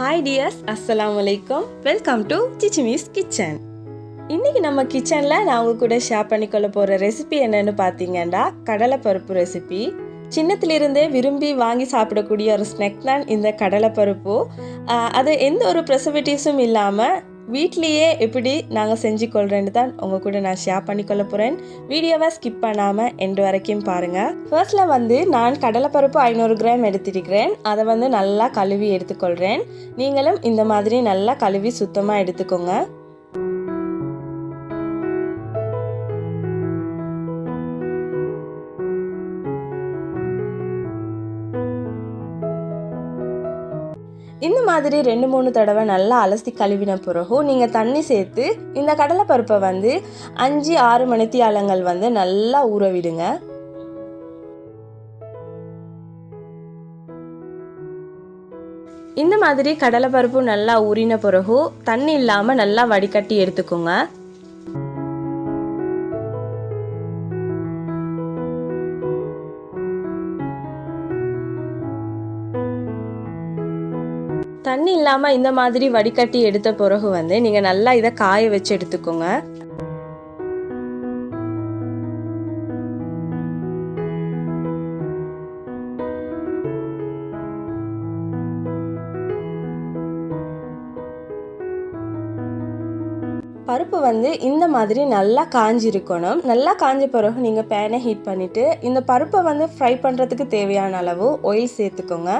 Hi tears அஸ்ஸலாமு வலைக்கம் welcome to சிச்சிமிஸ் kitchen இன்னைக்கு நம்ம கிச்சனில் நான் உங்கள் கூட ஷேர் பண்ணிக்கொள்ள போகிற ரெசிபி என்னென்னு பார்த்தீங்கன்னா கடலைப்பருப்பு ரெசிபி சின்னத்திலிருந்தே விரும்பி வாங்கி சாப்பிடக்கூடிய ஒரு ஸ்நெக் தான் இந்த கடலைப்பருப்பு. அது எந்த ஒரு ப்ரெசர்வேட்டிவ்ஸும் இல்லாமல் வீட்லேயே எப்படி நாங்கள் செஞ்சு கொள்றேன்னு தான் உங்கள் கூட நான் ஷேர் பண்ணிக்கொள்ள போகிறேன் வீடியோவை ஸ்கிப் பண்ணாமல் எண்டு வரைக்கும் பாருங்கள் ஃபர்ஸ்ட்டில் வந்து நான் கடலைப்பருப்பு ஐநூறு கிராம் எடுத்திருக்கிறேன். அதை வந்து நல்லா கழுவி எடுத்துக்கொள்கிறேன் நீங்களும் இந்த மாதிரி நல்லா கழுவி சுத்தமாக எடுத்துக்கோங்க. இந்த மாதிரி ரெண்டு மூணு தடவை நல்லா அலசி கழுவின பிறகு நீங்கள் தண்ணி சேர்த்து இந்த கடலைப்பருப்பை வந்து அஞ்சு ஆறு மணித்தியாலங்கள் வந்து நல்லா ஊற விடுங்க. இந்த மாதிரி கடலைப்பருப்பு நல்லா ஊறின பிறகு தண்ணி இல்லாமல் நல்லா வடிகட்டி எடுத்துக்கோங்க. தண்ணி இல்லாமல் இந்த மாதிரி வடிகட்டி எடுத்த பிறகு வந்து நீங்கள் நல்லா இதை காய வச்சு எடுத்துக்கோங்க. பருப்பு வந்து இந்த மாதிரி நல்லா காஞ்சிருக்கணும். நல்லா காஞ்ச பிறகு நீங்கள் பேனை ஹீட் பண்ணிவிட்டு இந்த பருப்பை வந்து ஃப்ரை பண்ணுறதுக்கு தேவையான அளவு ஆயில் சேர்த்துக்கோங்க.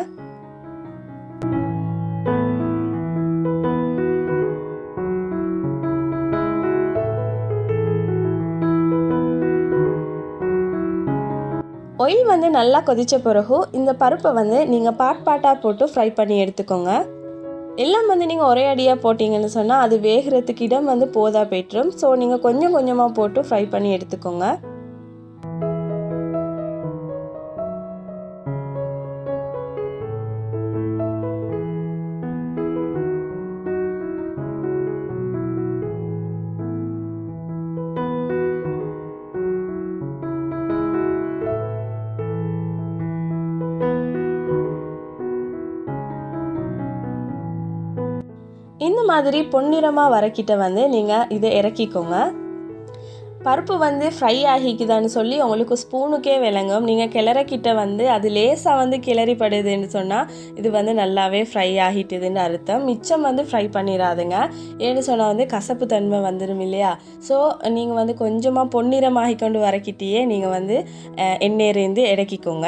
ஆயில் வந்து நல்லா கொதித்த பிறகு இந்த பருப்பை வந்து நீங்கள் பாட் பாட்டாக போட்டு ஃப்ரை பண்ணி எடுத்துக்கோங்க. எல்லாம் வந்து நீங்கள் ஒரே அடியாக போட்டிங்கன்னு சொன்னால் அது வேகிறதுக்கு இடம் வந்து போதா போய்ட்டுரும். ஸோ நீங்கள் கொஞ்சம் கொஞ்சமாக போட்டு ஃப்ரை பண்ணி எடுத்துக்கோங்க. இந்த மாதிரி பொன்னிறமாக வரக்கிட்ட வந்து நீங்கள் இதை இறக்கிக்கோங்க. பருப்பு வந்து ஃப்ரை ஆகிக்குதான்னு சொல்லி உங்களுக்கு ஸ்பூனுக்கே விளங்கும். நீங்கள் கிளறக்கிட்ட வந்து அது லேசாக வந்து கிளறிப்படுதுன்னு சொன்னால் இது வந்து நல்லாவே ஃப்ரை ஆகிட்டுதுன்னு அர்த்தம். மிச்சம் வந்து ஃப்ரை பண்ணிடாதுங்க ஏன்னு சொன்னால் வந்து கசப்பு தன்மை வந்துடும் இல்லையா? ஸோ நீங்கள் வந்து கொஞ்சமாக பொன்னிறமாகி கொண்டு வரக்கிட்டேயே நீங்கள் வந்து அஹ், எண்ணெயிலேருந்து இறக்கிக்கோங்க.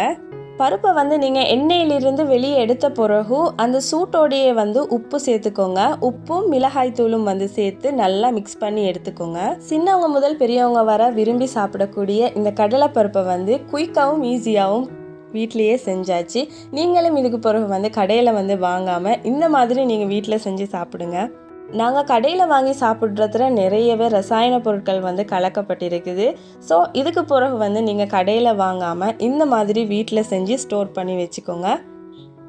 பருப்பை வந்து நீங்கள் எண்ணெயிலிருந்து வெளியே எடுத்த பிறகு அந்த சூட்டோடையே வந்து உப்பு சேர்த்துக்கோங்க. உப்பும் மிளகாய் தூளும் வந்து சேர்த்து நல்லா மிக்ஸ் பண்ணி எடுத்துக்கோங்க. சின்னவங்க முதல் பெரியவங்க வர விரும்பி சாப்பிடக்கூடிய இந்த கடலைப்பருப்பை வந்து குயிக்காகவும் ஈஸியாகவும் வீட்லேயே செஞ்சாச்சு. நீங்களும் இதுக்கு பிறகு வந்து கடையில் வந்து வாங்காமல் இந்த மாதிரி நீங்கள் வீட்டில் செஞ்சு சாப்பிடுங்க. நாங்கள் கடையில் வாங்கி சாப்பிட்றதுல நிறையவே ரசாயன பொருட்கள் வந்து கலக்கப்பட்டிருக்குது. ஸோ இதுக்கு பிறகு வந்து நீங்கள் கடையில் வாங்காமல் இந்த மாதிரி வீட்டில் செஞ்சு ஸ்டோர் பண்ணி வச்சுக்கோங்க.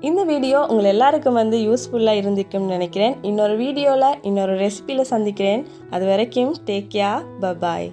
இந்த வீடியோ உங்கள் எல்லாருக்கும் வந்து யூஸ்ஃபுல்லாக இருந்திருக்கும்னு நினைக்கிறேன். இன்னொரு வீடியோவில் இன்னொரு ரெசிபியில் சந்திக்கிறேன். அது வரைக்கும் டேக் கேர் பபாய்